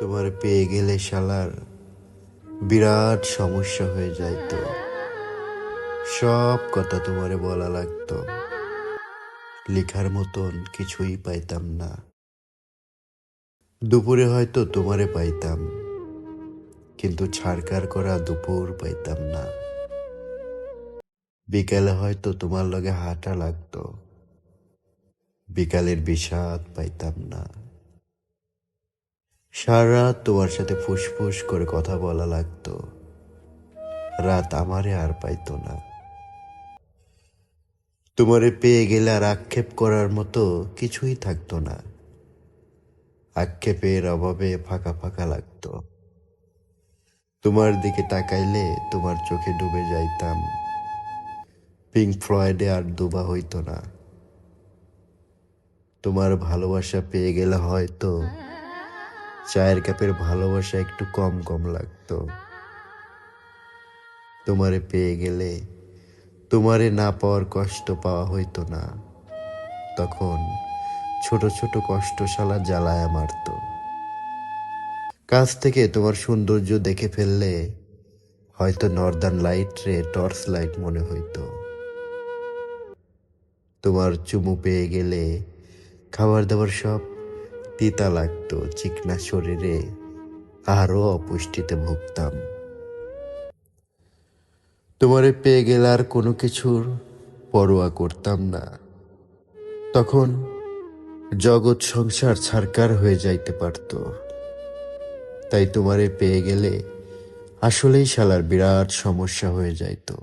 তোমার পেয়ে গেলে শালার বিরাট সমস্যা হয়ে যাইতো। সব কথা তোমারে বলা লাগতো। লেখার মতন কিছুই পাইতাম না। দুপুরে হয়তো তোমারে পাইতাম, কিন্তু ছাড়কার করা দুপুর পাইতাম না। বিকালে হয়তো তোমার লগে হাঁটা লাগতো। বিকালের বিষাদ পাইতাম না। সারা তোমার সাথে ফুসফুস করে কথা বলা লাগতো। রাত আমারে আর পাইতো না। তোমারে পেয়ে গেলে আর আক্ষেপ করার মতো কিছুই থাকতো না। আক্ষেপের অভাবে ফাঁকা ফাঁকা লাগতো। তোমার দিকে তাকাইলে তোমার চোখে ডুবে যাইতাম। পিঙ্ক ফ্লয়েডে আর ডুবা হইতো না। তোমার ভালোবাসা পেয়ে গেলে হয়তো চায়ের কাপের ভালোবাসা একটু কম কম লাগতো। তোমারে পেয়ে গেলে তোমারে না পাওয়ার কষ্ট পাওয়া হইতো না। তখন ছোট ছোট কষ্টশালা জ্বালায় মারতো। কাছ থেকে তোমার সৌন্দর্য দেখে ফেললে হয়তো নর্দার্ন লাইট রে টর্চ লাইট মনে হইতো। তোমার চুমু পেয়ে গেলে খাবার দাবার সব তিতা লাগতো চিকনা শরীরে আরও অপুষ্টিতে ভুগতাম। তোমারে পেয়ে গেলে আর কোনো কিছুর পরোয়া করতাম না। তখন জগৎ সংসার ছারকার হয়ে যাইতে পারত। তাই তোমারে পেয়ে গেলে আসলেই শালার বিরাট সমস্যা হয়ে যাইতো।